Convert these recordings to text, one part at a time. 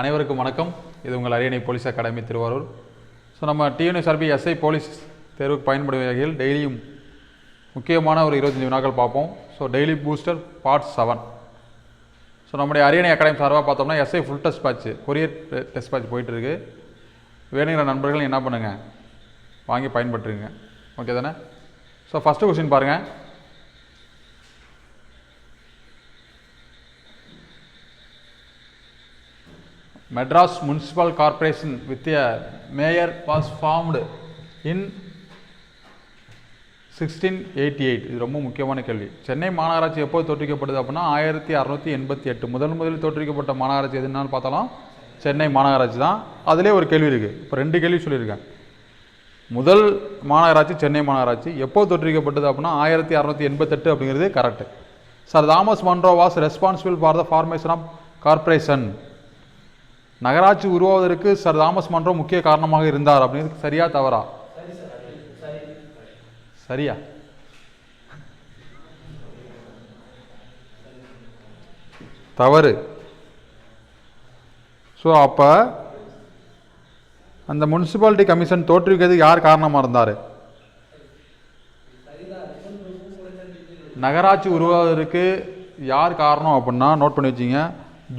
அனைவருக்கும் வணக்கம். இது உங்கள் Ariyanai police academy Thiruvarur. So நம்ம டிஎன்எஸ்ஆர்பி எஸ்ஐ போலீஸ் தேர்வுக்கு பயன்படும் வகையில் டெய்லியும் முக்கியமான ஒரு இருபத்தஞ்சி வினாக்கள் பார்ப்போம். So daily booster part seven so நம்முடைய அரியணை அகாடமி சார்பாக பார்த்தோம்னா SI full test batch courier test batch போயிட்டுருக்கு. வேணுங்கிற நண்பர்கள் என்ன பண்ணுங்கள் வாங்கி பயன்பட்டுருங்க ஓகே தானே? ஸோ ஃபஸ்ட்டு கொஸ்டின் பாருங்கள் Madras Municipal Corporation with a mayor was formed in 1688 இது ரொம்ப முக்கியமான கேள்வி. சென்னை மாநகராட்சி எப்போது தோற்றுவிக்கப்படுது அப்படின்னா ஆயிரத்தி அறநூற்றி எண்பத்தி எட்டு முதல் முதலில் தோற்றுவிக்கப்பட்ட மாநகராட்சி எதுனாலும் பார்த்தாலும் சென்னை மாநகராட்சி தான். அதிலே ஒரு கேள்வி இருக்குது இப்போ ரெண்டு கேள்வி சொல்லியிருக்கேன். முதல் மாநகராட்சி சென்னை மாநகராட்சி. எப்போ தோற்றுவிக்கப்பட்டது அப்படின்னா ஆயிரத்தி அறநூற்றி எண்பத்தெட்டு அப்படிங்கிறது correct sir Thomas Munro was responsible for the formation of corporation நகராட்சி உருவாவதற்கு சர் தாமஸ் மன்றோ முக்கிய காரணமாக இருந்தார் அப்படின்னு சரியா தவறா? சரியா? தவறு. ஸோ அப்போ அந்த முனிசிபாலிட்டி கமிஷன் தோற்றுவிக்கிறதுக்கு யார் காரணமாக இருந்தார்? நகராட்சி உருவாவதற்கு யார் காரணம் அப்படின்னா நோட் பண்ணி வச்சிங்க.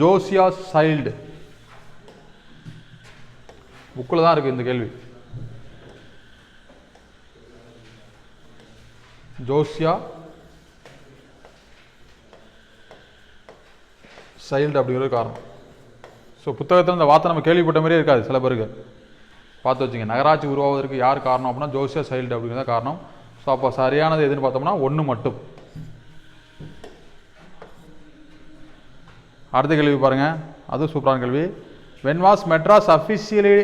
Josiah Child. புக்கில் தான் இருக்குது இந்த கேள்வி. ஜோசியா சைல்டு அப்படிங்கிறது காரணம். ஸோ புத்தகத்தில் இந்த வார்த்தை நம்ம கேள்விப்பட்ட மாதிரியே இருக்காது சில பேருக்கு. பார்த்து வச்சுங்க நகராட்சி உருவாவதற்கு யார் காரணம் அப்படின்னா ஜோசியா சைல்டு அப்படிங்கிறத காரணம். ஸோ அப்போ சரியானது எதுன்னு பார்த்தோம்னா ஒன்று மட்டும். அடுத்த கேள்வி பாருங்கள் அது சூப்பரான கேள்வி. When was Madras officially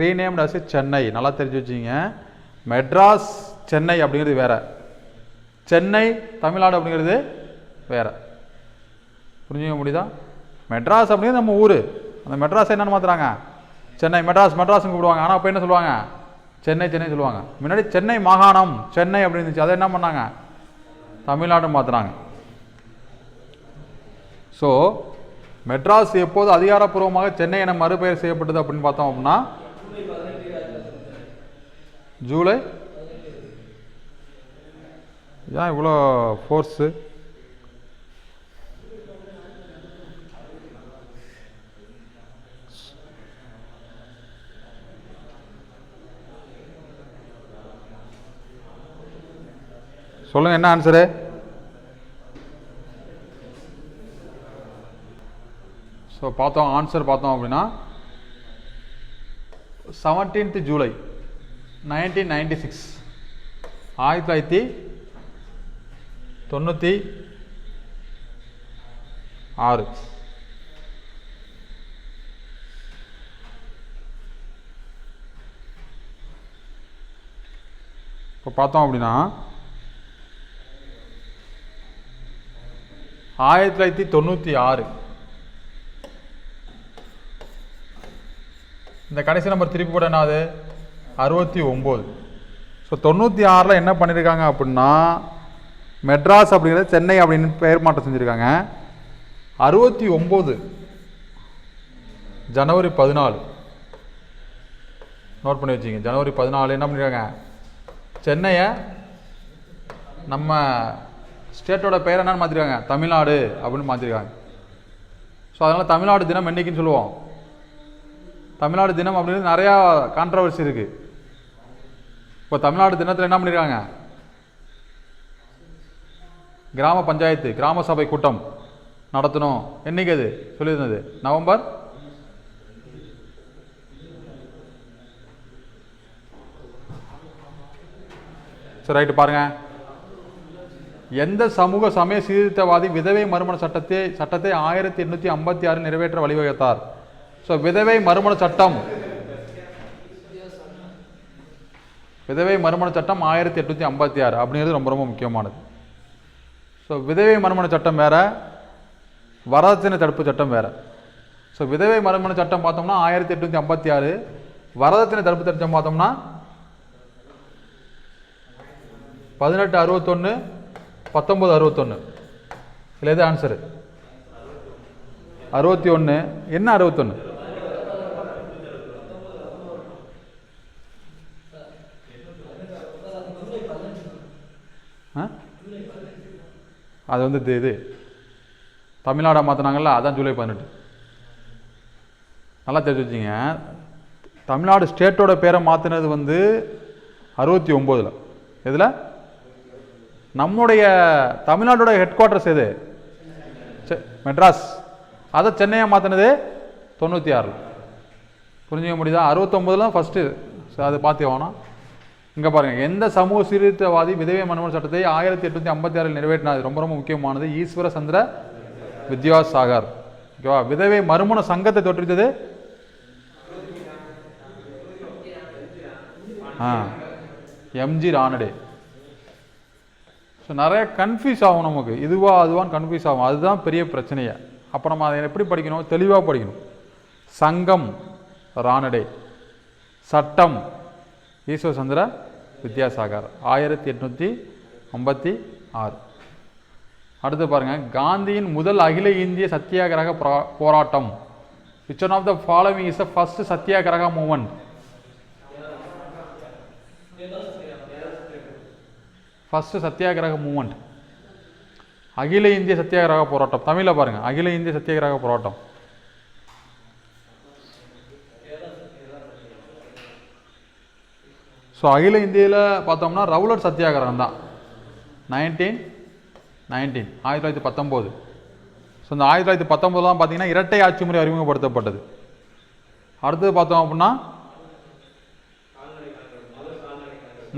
renamed as Chennai நல்லா தெரிஞ்சு வச்சுங்க. மெட்ராஸ் சென்னை அப்படிங்கிறது வேறு. சென்னை தமிழ்நாடு அப்படிங்கிறது வேறு. புரிஞ்சுக்க முடியுதா? மெட்ராஸ் அப்படிங்கிறது நம்ம ஊர். அந்த மெட்ராஸ் என்னென்னு மாற்றுறாங்க சென்னை மெட்ராஸ் மெட்ராஸ்னு கூப்பிடுவாங்க. ஆனால் அப்போ என்ன சொல்லுவாங்க? சென்னை சென்னை சொல்லுவாங்க. முன்னாடி சென்னை மாகாணம் சென்னை அப்படின்னு இருந்துச்சு. அதை என்ன பண்ணாங்க? தமிழ்நாடு மாற்றுறாங்க ஸோ மெட்ராஸ் எப்போது அதிகாரப்பூர்வமாக சென்னை என மறுபெயர் செய்யப்பட்டது அப்படின்னு பார்த்தோம் அப்படின்னா ஜூலை? ஏன் இவ்வளோ ஃபோர்ஸு சொல்லுங்க என்ன ஆன்சரு ஸோ பார்த்தோம் ஆன்சர் பார்த்தோம் அப்படின்னா seventeenth July nineteen ninety six. ஆயிரத்தி தொள்ளாயிரத்தி தொண்ணூற்றி ஆறு. இப்போ பார்த்தோம் அப்படின்னா ஆயிரத்தி தொள்ளாயிரத்தி தொண்ணூற்றி ஆறு. இந்த கடைசி நம்பர் திருப்பி போட என்னது அறுபத்தி ஒம்பது. ஸோ தொண்ணூற்றி ஆறில் என்ன பண்ணியிருக்காங்க அப்படின்னா மெட்ராஸ் அப்படிங்கிறது சென்னை அப்படின்னு பெயர் மாற்றம் செஞ்சுருக்காங்க. அறுபத்தி ஒம்பது ஜனவரி பதினாலு. நோட் பண்ணி வச்சிங்க. ஜனவரி பதினாலு என்ன பண்ணியிருக்காங்க சென்னையை நம்ம ஸ்டேட்டோட பெயர் என்னன்னு மாற்றிருக்காங்க தமிழ்நாடு அப்படின்னு மாற்றிருக்காங்க ஸோ அதனால் தமிழ்நாடு தினம் என்றைக்குன்னு சொல்லுவோம். தமிழ்நாடு தினம் அப்படின்னு நிறையா கான்ட்ரவர்சி இருக்குது இப்போ தமிழ்நாடு தினத்தில் என்ன பண்ணியிருக்காங்க கிராம பஞ்சாயத்து கிராம சபை கூட்டம் நடத்தணும். என்னைக்கு அது? சொல்லியிருந்தது. நவம்பர்? சரி ரைட்டு பாருங்க. எந்த சமூக சமய சீர்திருத்தவாதி விதவை மறுமண சட்டத்தை சட்டத்தை ஆயிரத்தி எண்ணூற்றி ஐம்பத்தி ஆறு நிறைவேற்ற வழிவகுத்தார்? ஸோ விதவை மறுமண சட்டம் விதவை மறுமண சட்டம் ஆயிரத்தி எட்நூற்றி ஐம்பத்தி ஆறு அப்படிங்கிறது ரொம்ப ரொம்ப முக்கியமானது. ஸோ விதவை மறுமண சட்டம் வேறு வரதட்சணை தடுப்பு சட்டம் வேறு. ஸோ விதவை மறுமண சட்டம் பார்த்தோம்னா ஆயிரத்தி எட்நூற்றி ஐம்பத்தி ஆறு வரதட்சணை தடுப்பு சட்டம் பார்த்தோம்னா பதினெட்டு அறுபத்தொன்று பத்தொம்பது அறுபத்தொன்று இல்லை எது ஆன்சரு அறுபத்தி ஒன்று என்ன அறுபத்தொன்று அது வந்து இது- இது. மாற்றினாங்கல்ல அதான் ஜூலை பதினெட்டு. நல்லா தெரிஞ்சு வச்சுங்க. தமிழ்நாடு ஸ்டேட்டோட பேரை மாற்றினது வந்து அறுபத்தி ஒம்போதில் எதில்? நம்முடைய தமிழ்நாட்டோட ஹெட் குவார்ட்டர்ஸ் எது? செ- மெட்ராஸ். அதை சென்னையை மாற்றினது தொண்ணூற்றி ஆறில் புரிஞ்சுக்க முடியுதா? அறுபத்தொம்போதில் ஃபஸ்ட்டு அது பார்த்து வேணாம் இங்கே பாருங்கள் எந்த சமூக சீர்திருத்தவாதி விதவை மனுமன் சட்டத்தை ஆயிரத்தி எட்நூற்றி ஐம்பத்தி ஆறில் நிறைவேற்றினார்? ரொம்ப ரொம்ப முக்கியமானது. ஈஸ்வர சந்திர வித்யாசாகர். ஓகேவா? விதவை மறுமண சங்கத்தை தோற்றுவித்தது? ஆ எம்ஜி ரானடே ஸோ நிறைய கன்ஃபியூஸ் ஆகும் நமக்கு. இதுவா அதுவான்னு கன்ஃபியூஸ் ஆகும். அதுதான் பெரிய பிரச்சனையே. அப்போ நம்ம அதை எப்படி படிக்கணும்? தெளிவாக படிக்கணும். சங்கம் ராணடே. சட்டம். ஈஸ்வர சந்திர வித்யாசாகர். ஆயிரத்தி எட்நூற்றி ஐம்பத்தி ஆறு. அடுத்து பாருங்க காந்தியின் முதல் அகில இந்திய சத்தியாகிரக போரா- போராட்டம். Which one of the following is the first satyagraha movement first satyagraha movement அகில இந்திய சத்தியாகிரக போராட்டம். தமிழில் பாருங்க அகில இந்திய சத்தியாகிரக போராட்டம். ஸோ அகில இந்தியில் பார்த்தோம்னா ரவுலர் சத்தியாகிரகம் தான். நைன்டீன் நைன்டீன் ஆயிரத்தி தொள்ளாயிரத்தி பத்தொம்போது. ஸோ இந்த ஆயிரத்தி தொள்ளாயிரத்தி பத்தொம்போதுலாம் பார்த்தீங்கன்னா இரட்டை ஆட்சி முறை அறிமுகப்படுத்தப்பட்டது. அடுத்தது பார்த்தோம் அப்படின்னா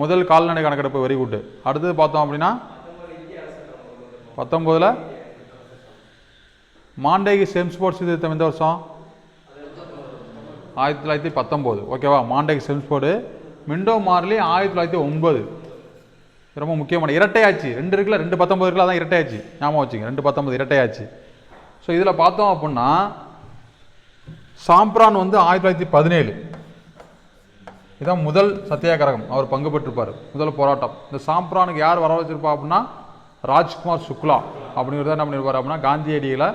முதல் கால்நடை கணக்கெடுப்பு வெரி குட் அடுத்தது பார்த்தோம் அப்படின்னா பத்தொம்போதில் மாண்டேகி செம்ஸ்போர்ட் சீர்திருத்தம் எந்த வருஷம்? ஆயிரத்தி தொள்ளாயிரத்தி பத்தொம்போது. ஓகேவா? மாண்டேகி செம்ஸ்போர்டு மிண்டோ மார்லி ஆயிரத்தி தொள்ளாயிரத்தி ஒன்பது. ரொம்ப முக்கியமான இரட்டையாச்சு. ரெண்டு இருக்குல்ல ரெண்டு பத்தொம்பது இருக்குல்ல அதான் இரட்டையாச்சு. ஞாபகம் வச்சுங்க ரெண்டு பத்தொம்பது இரட்டையாச்சு. ஸோ இதில் பார்த்தோம் அப்படின்னா சாம்ப்ரான் வந்து ஆயிரத்தி தொள்ளாயிரத்தி பதினேழு. இதான் முதல் சத்தியாகிரகம். அவர் பங்கு பெற்றிருப்பார். முதல் போராட்டம். இந்த சாம்ப்ரானுக்கு யார் வர வச்சிருப்பா அப்படின்னா ராஜ்குமார் சுக்லா அப்படிங்கிறத என்ன பண்ணியிருப்பார் அப்படின்னா காந்தியடிகளை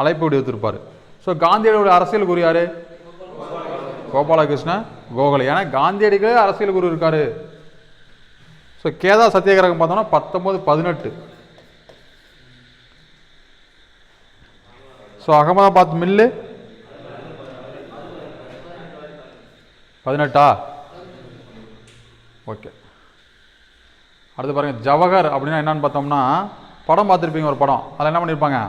அழைப்பு விடுத்திருப்பார் ஸோ காந்தியடியோட அரசியல் குரு கோபாலகிருஷ்ண கோகலே. ஏன்னா காந்தியடிகளே அரசியல் குரு இருக்கார். ஸோ கேதா சத்தியாகிரகம் பார்த்தோம்னா பத்தொம்போது பதினெட்டு. So Ahmedabad mill. பதினெட்டா? ஓகே அடுத்து பாருங்கள் ஜவஹர் அப்படின்னா என்னன்னு பார்த்தோம்னா படம் பார்த்துருப்பீங்க ஒரு படம். அதில் என்ன பண்ணியிருப்பாங்க?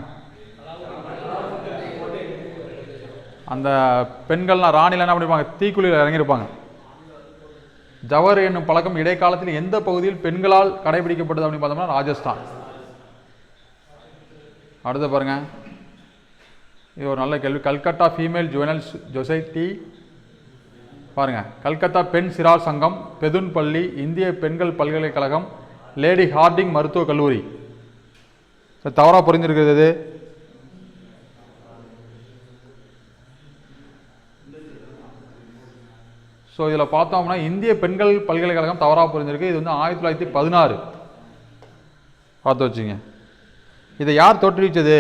அந்த பெண்கள்லாம் ராணிலாம் என்ன பண்ணியிருப்பாங்க தீக்குழியில் இறங்கியிருப்பாங்க ஜவர் என்னும் பழக்கம் இடைக்காலத்தில் எந்த பகுதியில் பெண்களால் கடைபிடிக்கப்பட்டது அப்படின்னு பார்த்தோம்னா ராஜஸ்தான். அடுத்து பாருங்க. இது ஒரு நல்ல கேள்வி. கல்கத்தா ஃபீமேல் ஜுவனல்ஸ் சொசைட்டி பாருங்க. கல்கத்தா பெண் சிறார் சங்கம் பெதுன் பள்ளி இந்திய பெண்கள் பல்கலைக்கழகம் லேடி ஹார்டிங் மருத்துவக் கல்லூரி. சார் தவறாக புரிஞ்சிருக்கிறது ஸோ இதில் பார்த்தோம்னா இந்திய பெண்கள் பல்கலைக்கழகம் தவறாக புரிஞ்சிருக்கு. இது வந்து ஆயிரத்தி தொள்ளாயிரத்தி பதினாறு. பார்த்து வச்சுங்க. இதை யார் தோற்றுவிச்சது?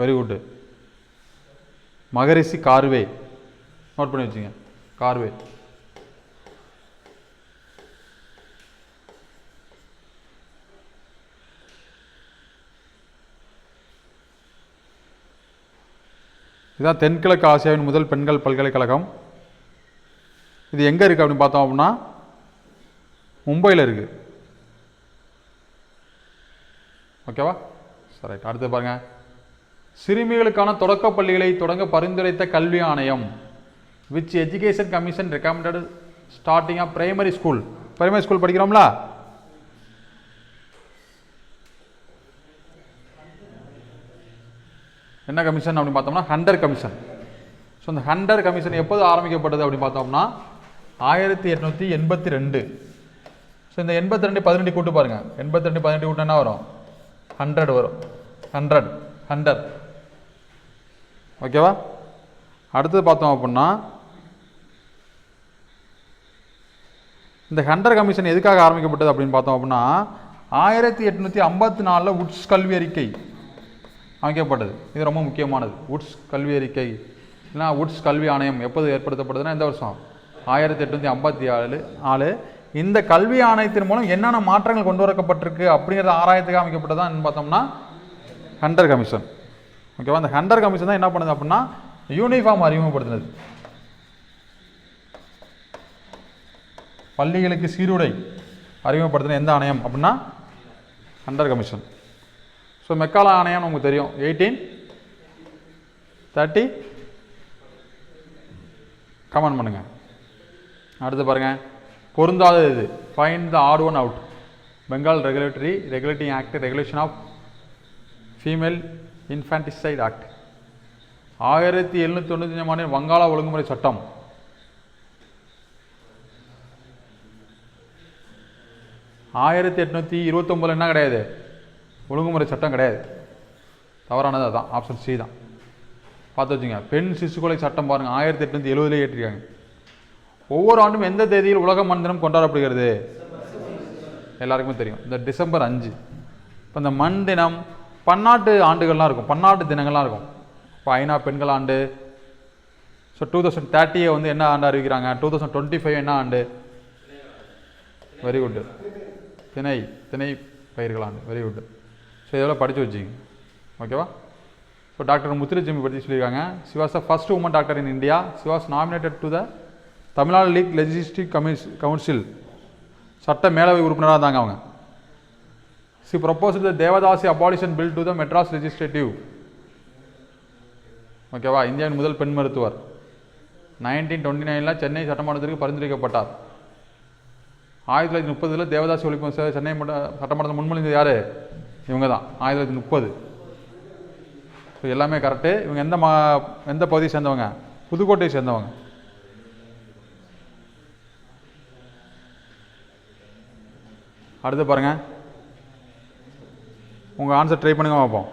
Very good Maharishi Karve. Note பண்ணி வச்சுங்க. கார்வே. இதுதான் தென்கிழக்கு ஆசியாவின் முதல் பெண்கள் பல்கலைக்கழகம். இது எங்கே இருக்குது அப்படின்னு பார்த்தோம் அப்படின்னா மும்பையில் இருக்குது ஓகேவா சரி அடுத்து பாருங்கள் சிறுமிகளுக்கான தொடக்க பள்ளிகளை தொடங்க பரிந்துரைத்த கல்வி ஆணையம் which education commission recommended starting of primary school primary school படிக்கிறோம்ல? என்ன கமிஷன் அப்படின்னு பார்த்தோம்னா ஹண்டர் கமிஷன் ஸோ இந்த ஹண்டர் கமிஷன் எப்போது ஆரம்பிக்கப்பட்டது அப்படின்னு பார்த்தோம்னா ஆயிரத்தி எட்நூற்றி எண்பத்தி ரெண்டு. ஸோ இந்த எண்பத்தி ரெண்டு பதினெட்டு கூட்டு பாருங்கள் எண்பத்தி ரெண்டு பதினெட்டு கூட்டு என்ன வரும்? ஹண்ட்ரட் வரும். ஹண்ட்ரட் ஹண்ட்ரட் ஓகேவா அடுத்தது பார்த்தோம் அப்படின்னா இந்த ஹண்டர் கமிஷன் எதுக்காக ஆரம்பிக்கப்பட்டது அப்படின்னு பார்த்தோம் அப்படின்னா ஆயிரத்தி எட்நூற்றி ஐம்பத்தி நாலில் உட்ஸ் கல்வி அறிக்கை. அமைக்கப்பட்டது இது ரொம்ப முக்கியமானது. உட்ஸ் கல்வி அறிக்கை. இல்லைனா உட்ஸ் கல்வி ஆணையம் எப்போது ஏற்படுத்தப்படுதுன்னா எந்த வருஷம். ஆயிரத்தி எட்நூற்றி ஐம்பத்தி ஏழு நாலு இந்த கல்வி ஆணையத்தின் மூலம் என்னென்ன மாற்றங்கள் கொண்டு வரக்கப்பட்டிருக்கு அப்படிங்கிறத ஆராயத்துக்கு அமைக்கப்பட்டதான் பார்த்தோம்னா ஹண்டர் கமிஷன். ஓகேவா? அந்த ஹண்டர் கமிஷன் தான் என்ன பண்ணுது அப்படின்னா யூனிஃபார்ம் அறிமுகப்படுத்தினது. பள்ளிகளுக்கு சீருடை அறிமுகப்படுத்தின எந்த ஆணையம் அப்படின்னா ஹண்டர் கமிஷன். ஸோ மெக்காலா ஆணையம் நமக்கு தெரியும். எயிட்டீன் தேர்ட்டி கமெண்ட் பண்ணுங்கள் அடுத்து பாருங்கள் பொருந்தாதது இது. Fine the odd one out Bengal regulatory regulating act regulation of female infanticide act ஆயிரத்தி எழுநூற்றி தொண்ணூத்தஞ்சாம் ஆண்டின் வங்காள ஒழுங்குமுறை சட்டம். ஆயிரத்தி எட்நூற்றி இருபத்தொம்பதுல என்ன கிடையாது? ஒழுங்குமுறை சட்டம் கிடையாது. தவறானது அதுதான் ஆப்ஷன் சி தான். பார்த்து வச்சுங்க. பெண் சிசு கொலை சட்டம் பாருங்கள் ஆயிரத்தி எட்நூற்றி எழுபதுலேயே ஏற்றிருக்காங்க. ஒவ்வொரு ஆண்டும் எந்த தேதியில் உலக மண் தினம் கொண்டாடப்படுகிறது? எல்லாருக்குமே தெரியும். இந்த டிசம்பர் அஞ்சு. இப்போ இந்த மண் தினம் பன்னாட்டு ஆண்டுகள்லாம் இருக்கும். பன்னாட்டு தினங்கள்லாம் இருக்கும். இப்போ ஐநா பெண்கள் ஆண்டு. ஸோ டூ தௌசண்ட் தேர்ட்டியை வந்து என்ன ஆண்டு அறிவிக்கிறாங்க? டூ தௌசண்ட் டுவெண்ட்டி ஃபைவ் என்ன ஆண்டு? வெரி குட் திணை திணை பயிர்கள் ஆண்டு. வெரி குட் ஸோ இதெல்லாம் படித்து வச்சுங்க ஓகேவா ஸோ டாக்டர் முத்துலட்சுமி பற்றி சொல்லியிருக்காங்க. She was the first woman doctor in India she was nominated to the Tamil Nadu league legislative கமிஸ் council சட்ட மேலவை உறுப்பினராக இருந்தாங்க அவங்க. She propose the devadasi abolition bill to the Madras legislative ஓகேவா இந்தியாவின் முதல் பெண் மருத்துவர். நைன்டீன் டுவெண்ட்டி நைனில் சென்னை சட்டமன்றத்திற்கு பரிந்துரைக்கப்பட்டார். ஆயிரத்தி தொள்ளாயிரத்தி முப்பதில் தேவதாசி ஒழிப்பு சென்னை சட்டமன்றத்தில் முன்மொழிந்தது யார்? இவங்க தான் ஆயிரத்தி தொள்ளாயிரத்தி முப்பது. ஸோ எல்லாமே கரெக்டு இவங்க எந்த மா எந்த பகுதியை சேர்ந்தவங்க? புதுக்கோட்டையை சேர்ந்தவங்க. அடுத்து பாருங்கள் உங்கள் ஆன்சர் ட்ரை பண்ணுங்க பார்ப்போம்.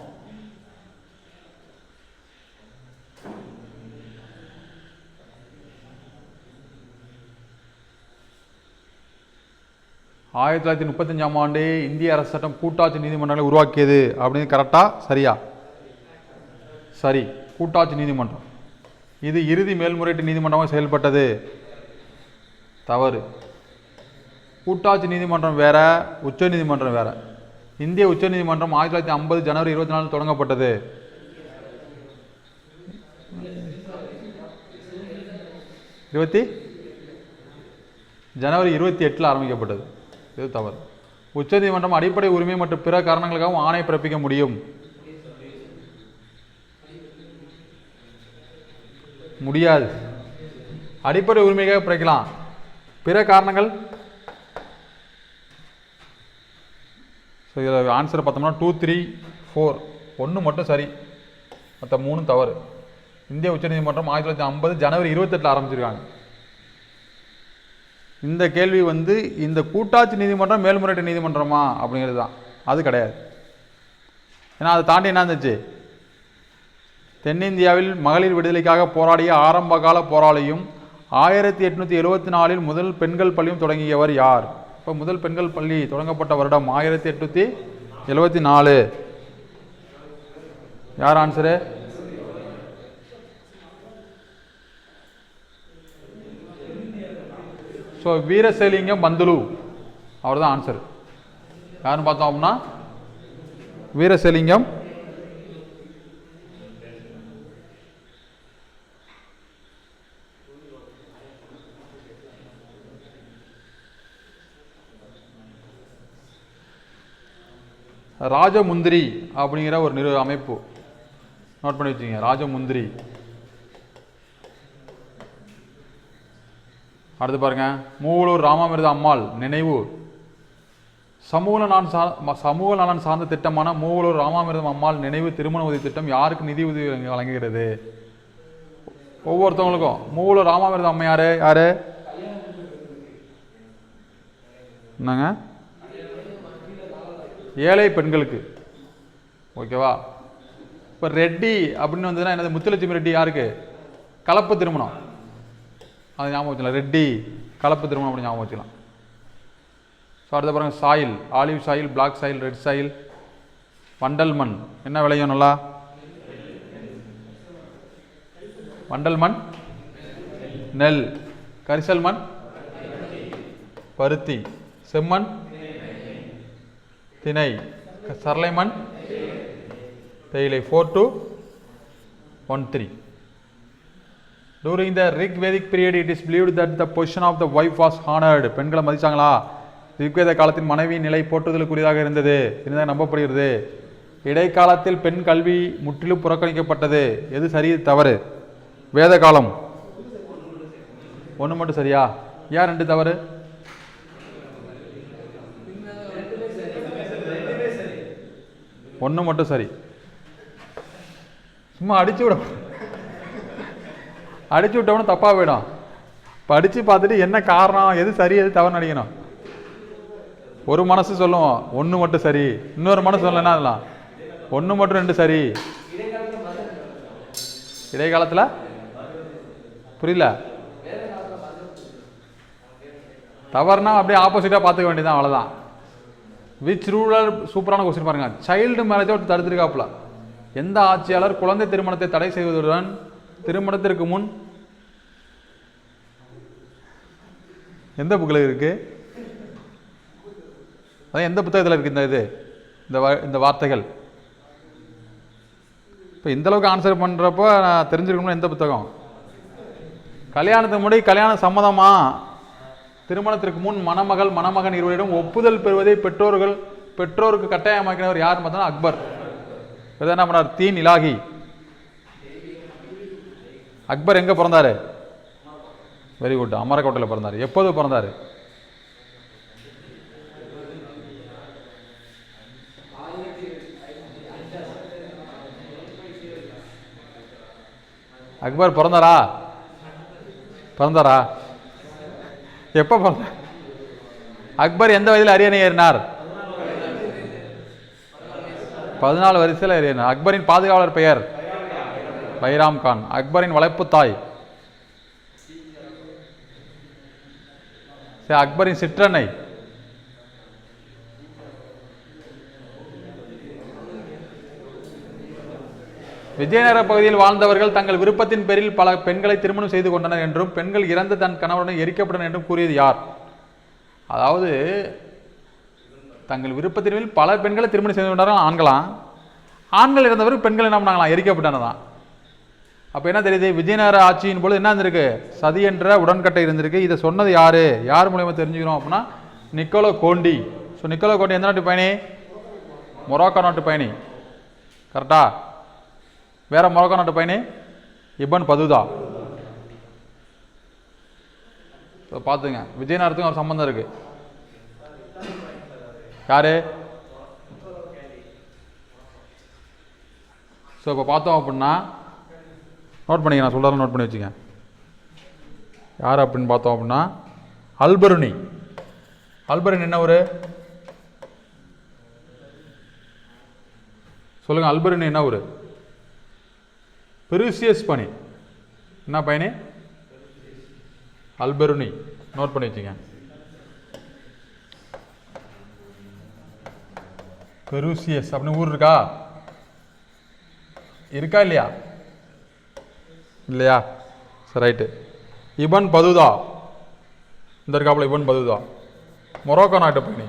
ஆயிரத்தி தொள்ளாயிரத்தி முப்பத்தஞ்சாம் ஆண்டு இந்திய அரசு சட்டம் கூட்டாட்சி நீதிமன்றங்களை உருவாக்கியது அப்படின்னு கரெக்டாக சரியா? சரி. கூட்டாட்சி நீதிமன்றம். இது இறுதி மேல்முறையீட்டு நீதிமன்றமாக செயல்பட்டது. தவறு. கூட்டாட்சி நீதிமன்றம் வேற உச்ச நீதிமன்றம் வேற. இந்திய உச்ச நீதிமன்றம் ஆயிரத்தி தொள்ளாயிரத்தி ஐம்பது ஜனவரி இருபத்தி நாலு தொடங்கப்பட்டது. இருபத்தி? ஜனவரி இருபத்தி எட்டில் ஆரம்பிக்கப்பட்டது. இது தவறு. உச்சநீதிமன்றம் அடிப்படை உரிமை மற்றும் பிற காரணங்களுக்காகவும் ஆணை பிறப்பிக்க முடியும். முடியாது. அடிப்படை உரிமைக்காக பிறக்கலாம். பிற காரணங்கள்? ஸோ இதில் ஆன்சர் பார்த்தோம்னா டூ த்ரீ ஃபோர் ஒன்று மட்டும் சரி. மற்ற மூணு தவறு. இந்திய உச்சநீதிமன்றம் ஆயிரத்தி தொள்ளாயிரத்தி ஐம்பது ஜனவரி இருபத்தெட்டில் ஆரம்பிச்சிருக்காங்க. இந்த கேள்வி வந்து இந்த கூட்டாட்சி நீதிமன்றம் மேல்முறையீட்டு நீதிமன்றமா? அப்படிங்கிறது தான். அது கிடையாது. ஏன்னா அதை தாண்டி என்ன இருந்துச்சு? தென்னிந்தியாவில் மகளிர் விடுதலைக்காக போராடிய ஆரம்பகால போராளியும் ஆயிரத்தி எட்நூற்றி எழுபத்தி நாலில் முதல் பெண்கள் பள்ளியும் தொடங்கியவர் யார்? இப்போ முதல் பெண்கள் பள்ளி தொடங்கப்பட்ட வருடம் ஆயிரத்தி எட்நூற்றி எழுபத்தி நாலு. யார் ஆன்சரு ஸோ வீரசேலிங்கம் பந்துலு. அவர் தான் ஆன்சர் யாருன்னு பார்த்தோம் அப்படின்னா வீரசேலிங்கம். ராஜமுந்திரி அப்படிங்கிற ஒரு நிறு அமைப்பு. நோட் பண்ணி வச்சுங்க ராஜமுந்திரி. அடுத்து பாருங்கள் மூவலூர் ராமாமிர்த அம்மாள் நினைவு. சமூக நலன் சா சமூக நலன் சார்ந்த திட்டமான மூவலூர் ராமாமிர்தம் அம்மாள் நினைவு திருமண உதவி திட்டம் யாருக்கு நிதி உதவி வழங்குகிறது? ஒவ்வொருத்தவங்களுக்கும். மூவலூர் ராமாமிர்தம் அம்மையார் யார்? என்னங்க? ஏழை பெண்களுக்கு. ஓகேவா? இப்போ ரெட்டி அப்படின்னு வந்ததுன்னா என்னது? முத்துலட்சுமி ரெட்டி யாருக்கு? கலப்பு திருமணம். அது ஞாபகம் வச்சுக்கலாம். ரெட்டி கலப்பு திருமணம் அப்படி ஞாபகம் வச்சுக்கலாம். ஸோ அடுத்த பாருங்கள் soil. Olive soil black soil red soil வண்டல் மண் என்ன விளையும் நல்லா? வண்டல் மண் நெல். கரிசல் மண் பருத்தி. செம்மண் திணை. சரளை மண் தேயிலை. Four two one three during the Rig Vedic period it is believe that the position of the wife was honoured பெண்களை மதிச்சாங்களா? ரிக்வேத காலத்தின் மனைவி நிலை போற்றுதலுக்குரியதாக இருந்தது. இருந்தால் நம்பப்படுகிறது? இடைக்காலத்தில் பெண் கல்வி முற்றிலும் புறக்கணிக்கப்பட்டது. எது சரி தவறு? வேத காலம். ஒன்று மட்டும் சரியா? ஏன் ரெண்டு தவறு? ஒன்று மட்டும் சரி. சும்மா அடிச்சு விட அடிச்சு விட்டவனும் தப்பாக போயிடும். படித்து பார்த்துட்டு என்ன காரணம் எது சரி எது தவறு நினைக்கணும் ஒரு மனசு சொல்லும் ஒன்று மட்டும் சரி. இன்னொரு மனசு சொல்லலைன்னா அதெல்லாம்? ஒன்று மட்டும் ரெண்டு சரி. இடைக்காலத்தில்? புரியல. தவறுனா அப்படியே ஆப்போசிட்டாக பார்த்துக்க வேண்டியதான் அவ்வளோதான் விச் ரூரல் சூப்பரான கொஸ்டின் பாருங்க. சைல்டு மேரேஜை ஒரு தடுத்துருக்காப்புல. எந்த ஆட்சியாளர் குழந்தை திருமணத்தை தடை செய்வதுடன் திருமணத்திற்கு முன் எந்த புக்கில் இருக்கு? அதான் எந்த புத்தகத்தில் இருக்கு இந்த இது? இந்த இந்த வார்த்தைகள்? இப்போ இந்த அளவுக்கு ஆன்சர் பண்ணுறப்போ நான் தெரிஞ்சிருக்கணும்னா எந்த புத்தகம்? கல்யாணத்துக்கு முன்னாடி கல்யாணம் சம்மதமா? திருமணத்திற்கு முன் மணமகள் மணமகன் இருவரிடம் ஒப்புதல் பெறுவதை பெற்றோர்கள் பெற்றோருக்கு கட்டாயமாக்கினவர் யார்? பார்த்தா அக்பர். என்ன பண்ணார்? தீன் இலாகி அக்பர் எங்கே பிறந்தாரு? வெரி குட் அமரக்கோட்டையில் பிறந்தார். எப்போது பிறந்தார்? அக்பர் பிறந்தாரா? பிறந்தாரா? எப்போ பிறந்தார் அக்பர் எந்த வயதில் அரியணை ஏறினார்? பதினாலு வரிசையில் ஏறினார். அக்பரின் பாதுகாவலர் பெயர்? பைராம் கான் அக்பரின் வளைப்பு தாய். சரி அக்பரின் சிற்றனை விஜயநகர பகுதியில் வாழ்ந்தவர்கள் தங்கள் விருப்பத்தின் பேரில் பல பெண்களை திருமணம் செய்து கொண்டனர் என்றும் பெண்கள் இறந்து தன் கணவருடன் எரிக்கப்பட்டனர் என்றும் கூறியது யார்? அதாவது தங்கள் விருப்பத்தின் பல பெண்களை திருமணம் செய்து கொண்டார்கள் ஆண்களாம் ஆண்கள் இறந்தவர்கள் பெண்கள் என்ன பண்ணாங்களாம் எரிக்கப்பட்டனதான். அப்போ என்ன தெரியுது? விஜயநகர ஆட்சியின் பொழுது என்ன இருந்திருக்கு? சதி என்ற உடன்கட்டை இருந்திருக்கு. இதை சொன்னது யார்? யார் மூலயமா தெரிஞ்சுக்கிறோம் அப்படின்னா Niccolo Conti. So Niccolo Conti எந்த நாட்டு பயணி? மொராக்கோ நாட்டு பயணி. கரெக்டா வேற மொராக்கோ நாட்டு பயணி? இபன் பதுதா. ஸோ பார்த்துங்க. விஜயநகரத்துக்கும் ஒரு சம்மந்தம் இருக்குது யாரு? ஸோ இப்போ பார்த்தோம் அப்படின்னா நோட் பண்ணிக்க நான் சொல்கிறேன் நோட் பண்ணி வச்சுக்கேன். யார் அப்படின்னு பார்த்தோம் அப்படின்னா அல்பருனி அல்பருனி என்ன ஒரு சொல்லுங்கள் அல்பருனி என்ன ஒரு பெருசியஸ் பனி. என்ன பயணி அல்பருனி நோட் பண்ணி வச்சுங்க பெருசியஸ் அப்படின்னு ஊர் இருக்கா? இருக்கா இல்லையா? இல்லையா? சரி ரைட்டு இபன் பதுதா. இந்த இருக்காப்புல இபன் பதுதா. மொரோக்கோ நாட்டு பயணி.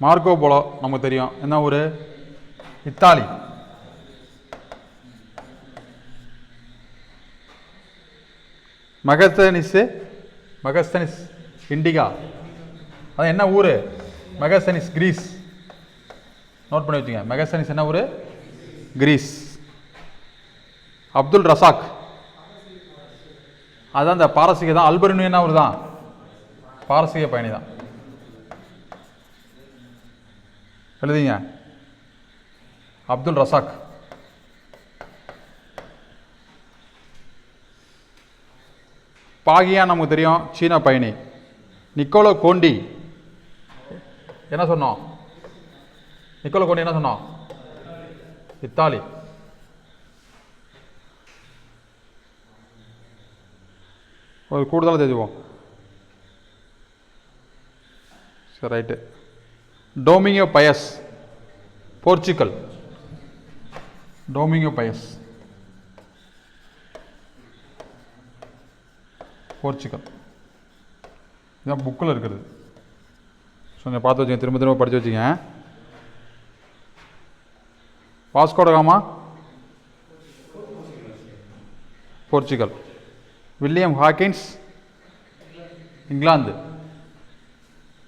மார்க்கோ போலோ நமக்கு தெரியும். என்ன ஊர்? இத்தாலி. Megasthenes Megasthenes Indica. அது என்ன ஊர்? Megasthenes Greece. நோட் பண்ணி வச்சுங்க மெகஸ்தனிஸ் என்ன ஊர்? Greece Abdul Razak. அதான் இந்த பாரசீக தான். அல்பர்னு என்ன ஊர் தான்? பாரசீக பயணி தான். எழுதிங்க. அப்துல் ரசாக். பாகியா நமக்கு தெரியும். சீன பயணி. Niccolo Conti. என்ன சொன்னோம்? நிக்கோலோ கோண்டி என்ன சொன்னோம் இத்தாலி ஒரு கூடுதலாக தெரிஞ்சுவோம் சரி right. Domingo Paes Portugal Domingo Paes Portugal இதுதான் புக்கில் இருக்கிறது. ஸோ கொஞ்சம் பார்த்து வச்சுங்க. திரும்ப திரும்ப படித்து வச்சுங்க. Vasco da Gama? Portugal. William Hawkins England.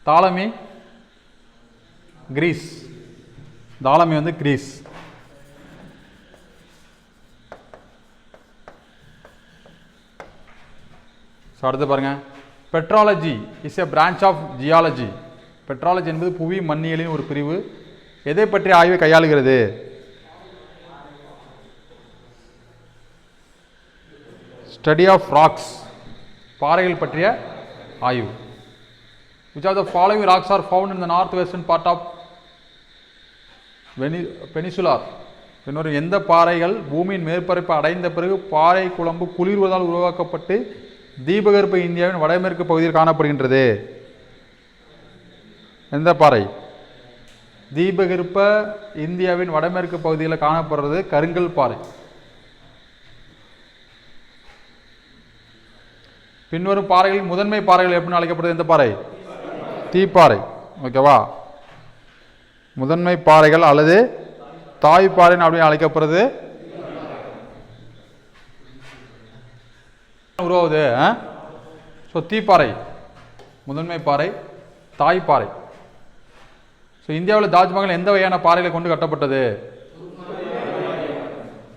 Ptolemy Greece. Ptolemy வந்து கிரீஸ். ஸோ அடுத்து பாருங்க. Petrology is a branch of geology petrology என்பது புவி மண்ணியலின் ஒரு பிரிவு. எதை பற்றி ஆய்வை கையாளுகிறது? ஸ்டடி ஆஃப் ராக்ஸ் பாறைகள் பற்றிய ஆய்வு. Which are the following rocks are found in the north western part of many peninsular இன்னொரு எந்த பாறைகள் பூமியின் மேற்பரப்பை அடைந்த பிறகு பாறை குழம்பு குளிர்வதால் உருவாக்கப்பட்டு தீபகற்ப இந்தியாவின் வடமேற்கு பகுதியில் காணப்படுகின்றது? எந்த பாறை? தீபகற்ப இந்தியாவின் வடமேற்கு பகுதியில் காணப்படுறது கருங்கல் பாறை. பின்வரும் பாறைகளில் முதன்மை பாறைகள் எப்படி அழைக்கப்படுது? எந்த பாறை? தீப்பாறை. ஓகேவா? முதன்மை பாறைகள் அல்லது தாய்ப்பாறைன்னு அப்படின்னு அழைக்கப்படுறது உருவாகுது? ஸோ தீப்பாறை. முதன்மை பாறை தாய்ப்பாறை ஸோ இந்தியாவில் தாஜ்மஹால் எந்த வகையான பாறைகளை கொண்டு கட்டப்பட்டது?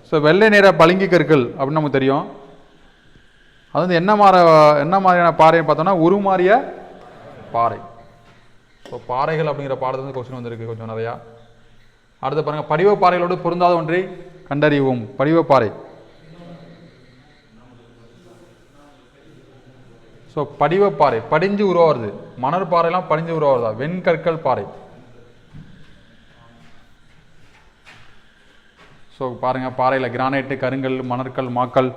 ஸோ வெள்ளை நிற பளிங்கு கற்கள் அப்படின்னு நமக்கு தெரியும். அது வந்து என்ன மாற என்ன மாதிரியான பாறைன்னு பார்த்தோம்னா உருமாறிய பாறை. ஸோ பாறைகள் அப்படிங்கிற பாடத்துல வந்து கொஸ்டின் வந்திருக்கு கொஞ்சம் நிறையா. அடுத்து பாருங்கள் படிவ பாறைகளோடு பொருந்தாத ஒன்றை கண்டறிவோம். படிவ பாறை. ஸோ படிவ பாறை படிஞ்சு உருவாகிறது. மணல் பாறைலாம் படிஞ்சு உருவாகுதா வெண்கற்கள் பாறை. ஸோ பாருங்கள் பாறையில் கிரானைட்டு கருங்கல் மணற்கல் மாக்கல்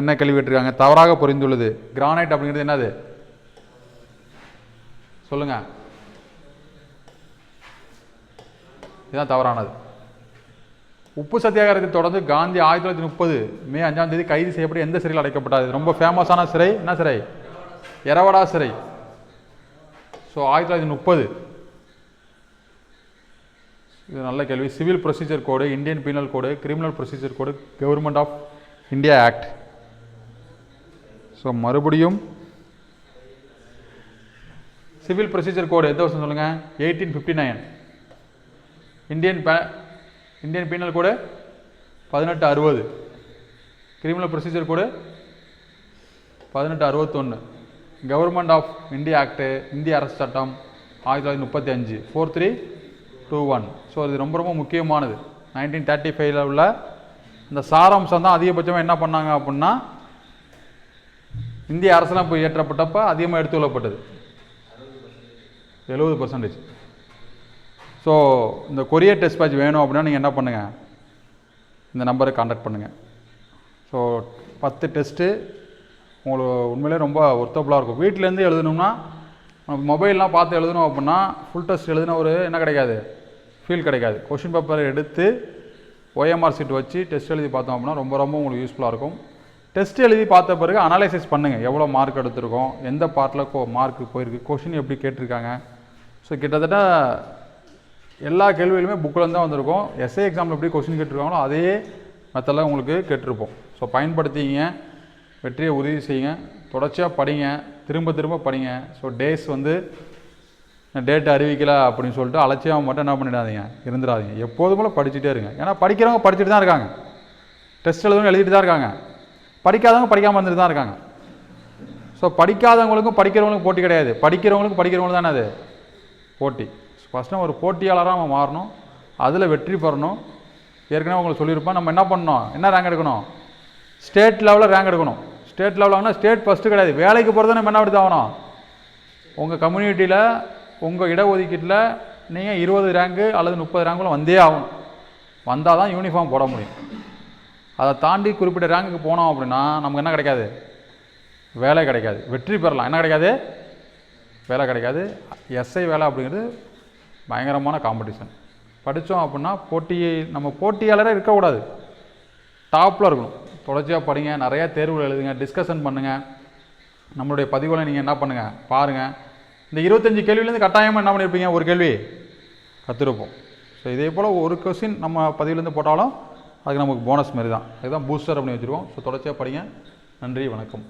என்ன கேள்வி தவறாக புரிந்துள்ளது. கிரானைட் அப்படிங்கிறது என்னது? சொல்லுங்க. இதுதான் தவறானது. உப்பு சத்தியாகிரகத்தை தொடர்ந்து காந்தி ஆயிரத்தி தொள்ளாயிரத்தி முப்பது மே அஞ்சாம் தேதி கைது செய்யப்பட்டு எந்த சிறையில் அடைக்கப்பட்டாது ரொம்ப ஃபேமஸான சிறை. என்ன சிறை? எரவடா சிறை. ஸோ ஆயிரத்தி தொள்ளாயிரத்தி முப்பது. இது நல்ல கேள்வி. Civil procedure code Indian penal code criminal procedure code government of India act so மறுபடியும் சிவில் ப்ரொசீஜர் கோடு எந்த வருஷம் சொல்லுங்கள் eighteen fifty nine Indian pay Indian penal code பதினெட்டு அறுபது. கிரிமினல் ப்ரொசீஜர் கோடு பதினெட்டு அறுபத்தொன்று கவர்மெண்ட் ஆஃப் இந்தியா ஆக்டு இந்திய அரசு சட்டம் ஆயிரத்தி தொள்ளாயிரத்தி முப்பத்தி அஞ்சு. Four three two one so இது ரொம்ப ரொம்ப முக்கியமானது. நைன்டீன் தேர்ட்டி ஃபைவ்ல உள்ள இந்த சாராம்சம் தான் அதிகபட்சமாக என்ன பண்ணாங்க அப்படின்னா இந்திய அரசெல்லாம் போய் ஏற்றப்பட்டப்ப அதிகமாக எடுத்து கொள்ளப்பட்டது. எழுபது பர்சன்டேஜ் ஸோ இந்த கொரியர் டெஸ்ட் பேட்ச் வேணும் அப்படின்னா நீங்கள் என்ன பண்ணுங்கள் இந்த நம்பரை காண்டாக்ட் பண்ணுங்கள் ஸோ பத்து டெஸ்ட்டு உங்களுக்கு உண்மையிலே ரொம்ப ஒர்த்தபுளாக இருக்கும். வீட்டிலேருந்து எழுதணும்னா மொபைல்லாம் பார்த்து எழுதணும் அப்படின்னா ஃபுல் டெஸ்ட் எழுதின ஒரு என்ன கிடைக்காது? ஃபீல் கிடைக்காது. கொஷின் பேப்பர் எடுத்து ஓஎம்ஆர் சீட் வச்சு டெஸ்ட் எழுதி பார்த்தோம் அப்படின்னா ரொம்ப ரொம்ப உங்களுக்கு யூஸ்ஃபுல்லாக இருக்கும். டெஸ்ட் எழுதி பார்த்த பிறகு அனாலிசிஸ் பண்ணுங்கள் எவ்வளோ மார்க் எடுத்திருக்கோம் எந்த பார்ட்டில் கோ மார்க் போயிருக்கு கொஷின் எப்படி கேட்டிருக்காங்க. ஸோ கிட்டத்தட்ட எல்லா கேள்விகளுமே புக்கில் தான் வந்திருக்கும். எஸ்ஏ எக்ஸாமில் எப்படி கொஷின் கேட்டிருக்காங்களோ அதே மெத்தடில் உங்களுக்கு கேட்டிருப்போம். ஸோ பயன்படுத்திங்க வெற்றியை உறுதி செய்யுங்க தொடர்ச்சியாக படிங்க திரும்ப திரும்ப படிங்க. ஸோ டேஸ் வந்து டேட் அறிவிக்கல அப்படின்னு சொல்லிட்டு அலட்சியம் மட்டும் என்ன பண்ணிடாதீங்க இருந்துடாதீங்க. எப்போதும் படிச்சுட்டே இருங்க. ஏன்னா படிக்கிறவங்க படிச்சுட்டு தான் இருக்காங்க. டெஸ்ட் எழுதவங்க எழுதிட்டு தான் இருக்காங்க. படிக்காதவங்க படிக்காமல் வந்துட்டு தான் இருக்காங்க. ஸோ படிக்காதவங்களுக்கும் படிக்கிறவங்களுக்கும் போட்டி கிடையாது. படிக்கிறவங்களுக்கும் படிக்கிறவங்களும் தானே அது? போட்டி. ஃபஸ்ட்டு ஒரு போட்டியாளராக நம்ம மாறணும். அதில் வெற்றி பெறணும். ஏற்கனவே உங்களுக்கு சொல்லியிருப்பேன். நம்ம என்ன பண்ணணும்? என்ன ரேங்க் எடுக்கணும்? ஸ்டேட் லெவலில் ரேங்க் எடுக்கணும். ஸ்டேட் லெவலில் ஆனால் ஸ்டேட் ஃபஸ்ட்டு கிடையாது. வேலைக்கு போகிறது நம்ம என்ன எடுத்து ஆகணும்? உங்கள் கம்யூனிட்டியில் உங்கள் இடஒதுக்கீட்டில் நீங்கள் இருபது ரேங்கு அல்லது முப்பது ரேங்குள்ள வந்தே ஆகணும். வந்தால் தான் யூனிஃபார்ம் போட முடியும். அதை தாண்டி குறிப்பிட்ட ரேங்குக்கு போனோம் அப்படின்னா நமக்கு என்ன கிடைக்காது? வேலை கிடைக்காது. வெற்றி பெறலாம். என்ன கிடைக்காது? வேலை கிடைக்காது. எஸ்ஐ வேலை அப்படிங்கிறது பயங்கரமான காம்படிஷன் படித்தோம் அப்படின்னா போட்டியை நம்ம போட்டியாளரே இருக்கக்கூடாது. டாப்பில் இருக்கணும். தொடர்ச்சியாக படிங்க. நிறையா தேர்வுகள் எழுதுங்க. டிஸ்கஷன் பண்ணுங்கள் நம்மளுடைய பதிவுகளை நீங்கள் என்ன பண்ணுங்கள் பாருங்கள் இந்த இருபத்தஞ்சி கேள்வியிலேருந்து கட்டாயமாக என்ன பண்ணியிருப்பீங்க ஒரு கேள்வி கற்றுருப்போம் ஸோ இதே போல் ஒரு கொஸ்டின் நம்ம பதிவுலேருந்து போட்டாலும் அதுக்கு நமக்கு போனஸ் மாதிரி தான் அதுதான் பூஸ்டர் அப்படின்னு வச்சுருக்கோம். ஸோ தொடர்ச்சியாக படிங்க. நன்றி வணக்கம்.